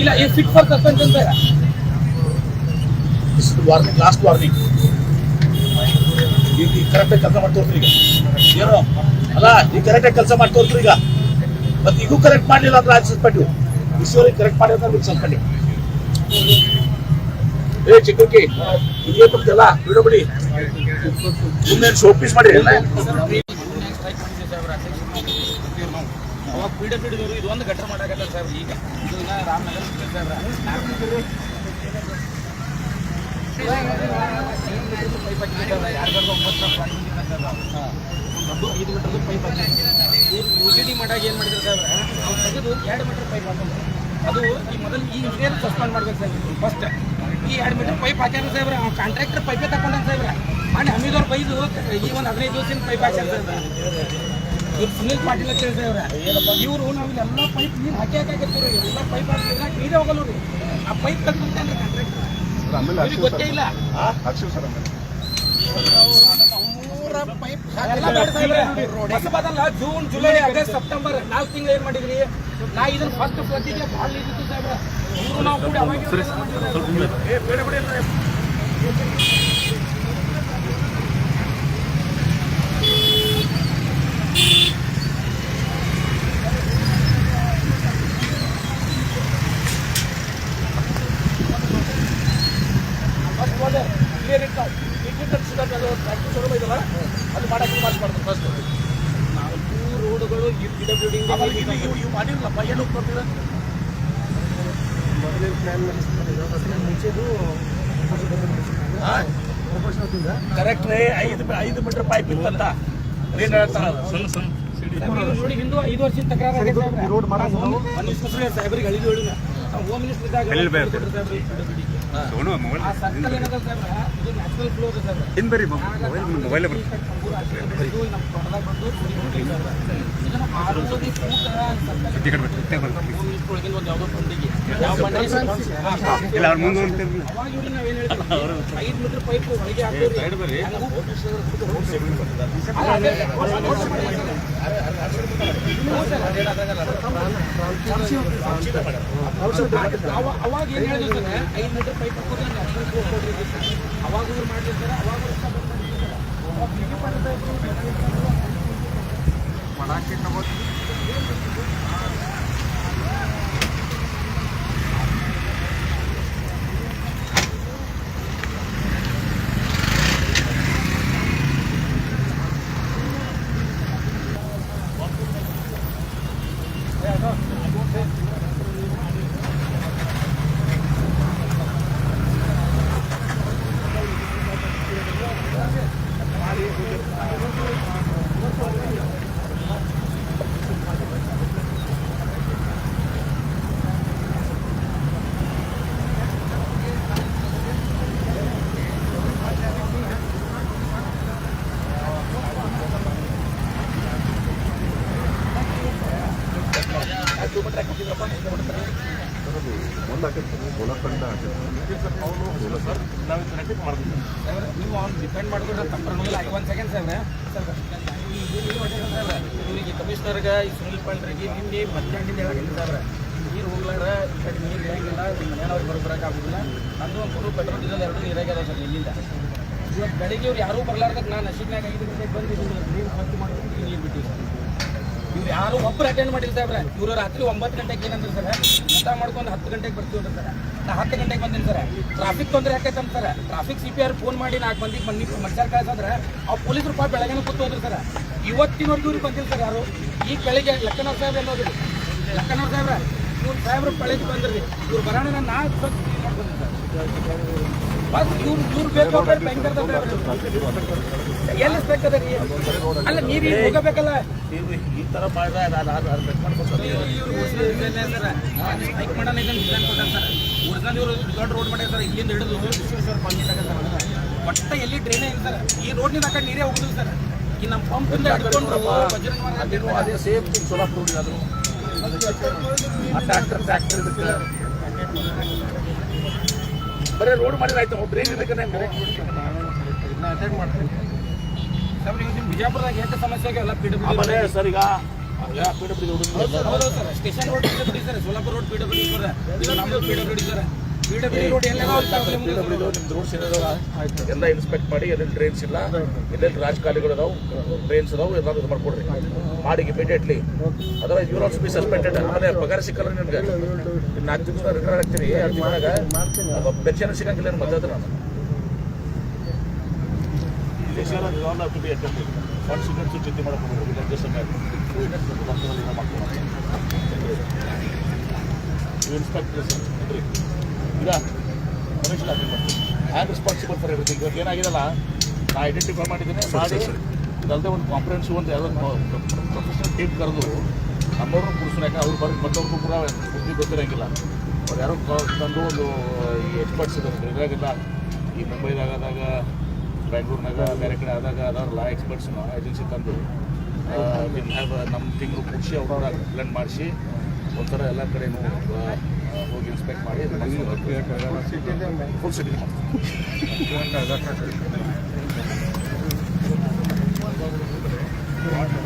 ಇಲ್ಲ, ಈ fit for suspension ಅಂತ ವಾರ್ನಿಂಗ್ ಲಾಸ್ಟ್ ವಾರ್ನಿಂಗ್ ಈಗ ಕರೆಕ್ಟಾಗಿ ಕೆಲಸ ಮಾಡ್ತೋರ್ತ್ರಿ ಈಗ. ಏನೋ? ಅಲ್ಲ ಈಗ ಕರೆಕ್ಟಾಗಿ ಕೆಲಸ ಮಾಡ್ತೋರ್ತ್ರಿ ಈಗ. ಮತ್ತೆ ಈಗೂ ಕರೆಕ್ಟ್ ಮಾಡಲಿಲ್ಲ ಅಂದ್ರೆ ಅದು ಸಸ್ಪೆಂಡು. ಇಶ್ವರಿಗೆ ಕರೆಕ್ಟ್ ಮಾಡಿ ಅಂದ್ರೆ ಸಸ್ಪೆಂಡು. ಏ ಚಿಕ್ಕಕ್ಕೆ ಇದೇ ಬಂತಲ್ಲ ಬಿಡೋಬಿಡಿ ಮುಂದೆ ಶೋಪೀಸ್ ಮಾಡಿ ಅವಾಗ ಪಿ ಡಬ್ಲ್ಯೂ ಡಿದವರು ಇದು ಒಂದು ಗಟ್ಟರ ಮಾಡಾಕತ್ತಾರ ಸರ್, ಈಗ. ಇದು ಇನ್ನ ರಾಮನಗರ ಐದು ಮೀಟರ್ದು ಪೈಪ್ ಯು ಸಿ ಡಿ ಮಾಡಾಗ ಏನು ಮಾಡಿದ್ರು ಸರ್ ಅವ್ರು. ತೆಗೆದು ಎರಡು ಮೀಟರ್ ಪೈಪ್ ಹಾಕೊಂಡು ಅದು ಈ ಮೊದಲು ಈ ಇಂಜಿನಿಯರ್ ಸಸ್ಪೆಂಡ್ ಮಾಡ್ಬೇಕು ಸರ್. ಫಸ್ಟ್ ಈ ಎರಡು ಮೀಟರ್ ಪೈಪ್ ಹಾಕ್ಯಾರ ಸಾಹೇಬ್ರ ಅವ್ನು ಕಾಂಟ್ರಾಕ್ಟರ್ ಪೈಪೇ ತಗೊಂಡ ಸಾಹೇಬ್ರ ಮಾಡಿ ಹಮೀದವ್ರು ಬೈದು ಈ ಒಂದು ಹದಿನೈದು ದಿವಸ ಪೈಪ್ ಹಾಕ್ಯಾರ ಸಾಹೇಬ್ರ ಇವ್ರು ಸುನೀಲ್ ಪಾಟೀಲ್ ಅಂತ ಹೇಳಿದ್ರೆ ಸಾಹೇಬ್ರ ಇವರು ನಾವು ಎಲ್ಲ ಪೈಪ್ ನೀರು ಹಾಕಿ ಹಾಕಾಕತ್ತೀವ್ರಿ ಎಲ್ಲ ಪೈಪ್ ಹಾಕಿದ್ರೆ ನೀರೇ ಹೋಗಲ್ಲ ರೀ ಆ ಪೈಪ್ ಕಟ್ಬಿಡ್ತಾನೆ ಕಾಂಟ್ರಾಕ್ಟ್ ಗೊತ್ತೇ ಇಲ್ಲ ಪೈಪ್ ಹೊಸಬದಲ್ಲ ಜೂನ್ ಜುಲೈ ಆಗಸ್ಟ್ ಸೆಪ್ಟೆಂಬರ್ ನಾಲ್ಕು ತಿಂಗಳು ಏನ್ ಮಾಡಿದ್ರಿ ನಾ ಇದನ್ನ ಫಸ್ಟ್ ಫ್ಲಡ್ಡಿಗೆ ಭಾಳ ಇದ್ದಿತ್ತು ಸಾಹೇಬ್ರ ನಾವು ಕೂಡ ಅವಾಗ ಏ ಕ್ಲಿಯರ್ ಇಟ್ಟು ಇಟ್ಟಿದ್ದ ಅದು ಟ್ರ್ಯಾಕ್ಟರ್ ಶೋರೂಮ್ ಇದಲ್ಲ ಅದು ಮಾಡಕ್ಕೆ ಮಾಡ್ಬಾರ್ದು ಫಸ್ಟ್ ನಾಲ್ಕು ರೋಡ್ಗಳು ಈ ಪಿ ಡಬ್ಲ್ಯೂ ಡಿ ಇವು ಇವು ಮಾಡಿರಲ್ಲಪ್ಪ ಏನು ಹೋಗ್ತಿಲ್ಲ ಕರೆಕ್ಟ್ ರೀ ಐದು ಐದು ಮೀಟರ್ ಪೈಪ್ ಇತ್ತಂತ ಏನ್ ಹೇಳ್ತಾರ ಸಣ್ಣ ಸಣ್ಣ ನೋಡಿ ಹಿಂದೂ ಐದು ವರ್ಷದ ತಕರಾರು ರೋಡ್ ಮಿನಿಸ್ಟರ್ ಸಾಹೇಬ್ರಿಗೆ ಹೇಳಿದ್ವಿ. ನಾವು ಹೋಮ್ ಮಿನಿಸ್ಟರ್ ಇದ್ದಾಗ ಕೊಟ್ಟಿದ್ರು ಸಾಹೇಬ್ರೆ ಈ PWD ಗೆ. ಆ ಸರ್ಕಲ್ ಏನದ ಸಾಹೇಬ್ರೆ, ಇದು ನ್ಯಾಷನಲ್ ಫ್ಲೋ ಇದೆ ಸಾಹೇಬ್ರೆ. ಇನ್ ಬರ್ರಿ ಮೊಬೈಲ್ ಮೊಬೈಲ್ ಇದು ಅವಾಗ ನಾವೇನ್ ಹೇಳ್ತೀವಿ ಐದು ಮೀಟರ್ ಪೈಪ್ ಒಳಗೆ ಹಾಕೋರಿ ಹಂಗೂ ಅಲ್ಲ, ಅದೇ ಅವ- ಅವಾಗ ಏನ್ ಹೇಳಿದ್ರು ಸರ್ ಗೋಲಕಂಡ ಹಾಕಿರ್ತಾರೆ ಸಾಹೇಬ್ರೆ, ನೀವು ಅವ್ನು ಡಿಪೆಂಡ್ ತಪ್ಪರಲ್ಲ ಸೆಕೆಂಡ್ ಕಮಿಷನರ್ಗೆ ಈ ಸುನಿಲ್ ಪಾಂಡ್ರಿಗೆ ನಿನ್ನೆ ಮಧ್ಯಾಹ್ನದಿಂದ ಸರ್ ನೀರು ಹೋಗ್ಲಾರ ಈ ಕಡೆ ನೀರು ಇರಂಗಿಲ್ಲ ನಿಮ್ಮ ಮನೆಯವ್ರಿಗೆ ಬರ್ಬರಕ್ಕೆ ಆಗೋದಿಲ್ಲ. ನಂದು ಒಂದು ಪೆಟ್ರೋಲ್ ಡೀಸೆಲ್ ಎರಡು ನೀರಾಗ್ಯದ ಸರ್ ನಿನ್ನಿಂದ ಇವತ್ತು ಬೆಳಿಗ್ಗೆ ಇವ್ರು ಯಾರೂ ಬರ್ಲಾರ್ದಕ್ಕೆ ನಾನು ನಶೀಬ್ನಾಗ ಐದು ಗಂಟೆಗೆ ಬಂದು ನೀರು ಖರ್ಚು ಮಾಡ್ಕೊಂಡು ನೀರು ಬಿಟ್ಟಿವಿ ಸರ್ ಇವ್ರು ಯಾರು ಒಬ್ಬರು ಅಟೆಂಡ್ ಮಾಡಿಲ್ಲ ಸಾಹೇಬ್ರೆ. ಇವರು ರಾತ್ರಿ ಒಂಬತ್ತು ಗಂಟೆಗೆ ಏನಂದ್ರೆ ಸರ್, ಊಟ ಮಾಡ್ಕೊಂಡು ಹತ್ತು ಗಂಟೆಗೆ ಬರ್ತೀವಿ ಸರ್. ನಾ ಹತ್ತು ಗಂಟೆಗೆ ಬಂದಿನಿ ಸರ್. ಟ್ರಾಫಿಕ್ ತೊಂದರೆ ಯಾಕೆ ಅಂತ sir traffic C P R phone ಮಾಡಿ ನಾಲ್ಕು ಮಂದಿಗೆ ಬನ್ನಿ ಮನುಷ್ಯರು ಕಳಿಸಿದ್ರೆ ಅವ್ರು ಪೊಲೀಸರು ಪಾಪ ಬೆಳಗ್ಗೆ ಕೂತು ಹೋದ್ರು ಸರ್. ಇವತ್ತಿನವರೆಗೂ ಇವ್ರಿಗೆ ಬಂದಿಲ್ಲ ಸರ್ ಯಾರು. ಈಗ ಬೆಳಿಗ್ಗೆ ಲಕ್ಕನವ್ರ ಸಾಹೇಬ್ರ ಅನ್ನೋದು ಲಕ್ಕನವ್ರ ಸಾಹೇಬ್ರ, ಇವ್ರು ಸಾಹೇಬ್ರು ಬೆಳಗ್ಗೆ ಬಂದ್ರಿ. ಇವ್ರು ಬರೋಣ ನಾನು ನಾಲ್ಕು ಬಂದ್ರೆ ಸರ್. ಅಲ್ಲ ನೀರು ಹೋಗಬೇಕಲ್ಲ. ಈ ತರ ಮಾಡಿದ್ರೆ ಮಾಡೋಣ ಇದನ್ನ ಇವರು ದೊಡ್ಡ ರೋಡ್ ಮಾಡ್ಯಾರ ಸರ್ ಇಲ್ಲಿಂದ ಹಿಡಿದು ಸರ್ ಒಟ್ಟ ಎಲ್ಲಿ ಡ್ರೈನೇ ಇಲ್ಲ ಸರ್? ಈ ರೋಡ್ನಿಂದ ಆ ಕಡೆ ನೀರೇ ಹೋಗುದಿಲ್ಲ ಸರ್. ಈ ನಮ್ಮ ಪಂಪ್ ಇಂದ ಹಿಡ್ಕೊಂಡು ಅದೇ ಥಿಂಗ್ ಸೋಲಾಪುರ ಅದು ಟ್ರ್ಯಾಕ್ಟರ್ ಟ್ರ್ಯಾಕ್ಟರ್ ಇದಕ್ಕೆ ಬರೀ ರೋಡ್ ಮಾಡಿದ್ರೆ ಆಯ್ತು ಒಬ್ರು ಏನು ನಿಮ್ಮ ಬಿಜಾಪುರದಾಗ ಎಷ್ಟು ಸಮಸ್ಯೆ ಆಗ್ಯಾವಲ್ಲ ಪಿ ಡಬ್ಲ್ಯೂ ಆಮೇಲೆ ಸರ್ ಈಗ sir station road PW sir Solapur road PW sir. ಇದು ನಮ್ಮದು ಪಿಡಬ್ಲ್ಯೂ ಸರ್. ಪಿಡಬ್ಲ್ಯೂ ಎಲ್ಲ ಇನ್ಸ್ಪೆಕ್ಟ್ ಮಾಡಿ ಎಲ್ಲೆಲ್ಲಿ ಟ್ರೈನ್ಸ್ ಇಲ್ಲ ಎಲ್ಲೆಲ್ಲಿ ರಾಜಕಾಲಿಗಳು ಅದಾವು ಟ್ರೈನ್ಸ್ ಅದಾವು ಎಲ್ಲ ಇದು ಮಾಡ್ಕೊಡ್ರಿ. ಮಾಡಿ ಇಮಿಡಿಯೇಟ್ಲಿ ಅದರ ಇವ್ರು ಆಲ್ಸೋ ಬಿ ಸಸ್ಪೆಂಡೆಡ್ ಆಮೇಲೆ ಪಗಾರ ಸಿಕ್ಕಲ್ಲ ನಿಮ್ಗೆ. ನಾಲ್ಕು ದಿವಸ ರಿಟೈರ್ ಆಗ್ತೀರಿ ಎರಡು ತಿಂಗಳಾಗ ಪೆನ್ಷನ್ ಸಿಗಂಗಿಲ್ಲ ಏನು ಮದ್ದದ ನಾನು ಇನ್ಸ್ಪೆಕ್ಟರ್ ಚಿಂತೆ ಮಾಡ್ಕೊಂಡು ವಿಲಂಜಸ್ ಇನ್ಸ್ಪೆಕ್ಟರ್ ಇದ್ರಿ ಈಗ Ramesh am responsible for everything ಇವಾಗ ಏನಾಗಿದಲ್ಲ ನಾ ಐಡೆಂಟಿಫೈ ಮಾಡಿದ್ದೀನಿ ಮಾಡಿ ಇದಲ್ಲದೆ ಒಂದು ಕಾನ್ಫರೆನ್ಸ್ ಒಂದು ಯಾವುದೋ ಪ್ರೊಫೆಷನಲ್ ಟೀಮ್ ಕರೆದು ನಮ್ಮವ್ರನ್ನ ಕೂರಿಸೋಣ ಯಾಕಂದ್ರೆ ಅವ್ರು ಬರೀ ಮತ್ತವ್ರಿಗೂ ಕೂಡ ಬುದ್ಧಿ ಗೊತ್ತಿರಂಗಿಲ್ಲ. ಅವ್ರು ಯಾರೋ ತಂದು ಒಂದು ಈ ಎಕ್ಸ್ಪರ್ಟ್ಸ್ ಇದ್ದಾರೆ. ಇದಾಗೆಲ್ಲ ಈ ಮುಂಬೈದಾಗ ಆದಾಗ ಬೆಂಗಳೂರಿನಾಗ ಬೇರೆ ಕಡೆ ಆದಾಗ ಅದಾರಲ್ಲ ಎಕ್ಸ್ಪರ್ಟ್ಸ್ನ ಏಜೆನ್ಸಿ ತಂದು ನಮ್ಮ ತಿಂಗಳು ಕೂಡಿಸಿ ಅವ್ರನ್ನ ಬ್ಲೆಂಡ್ ಮಾಡಿಸಿ ಒಂಥರ ಎಲ್ಲ ಕಡೆನೂ ಆ, ಹೋಗಿ ಇನ್ಸ್ಪೆಕ್ಟ್ ಮಾಡಿ ಫುಲ್ ಸಿಟಿ Thank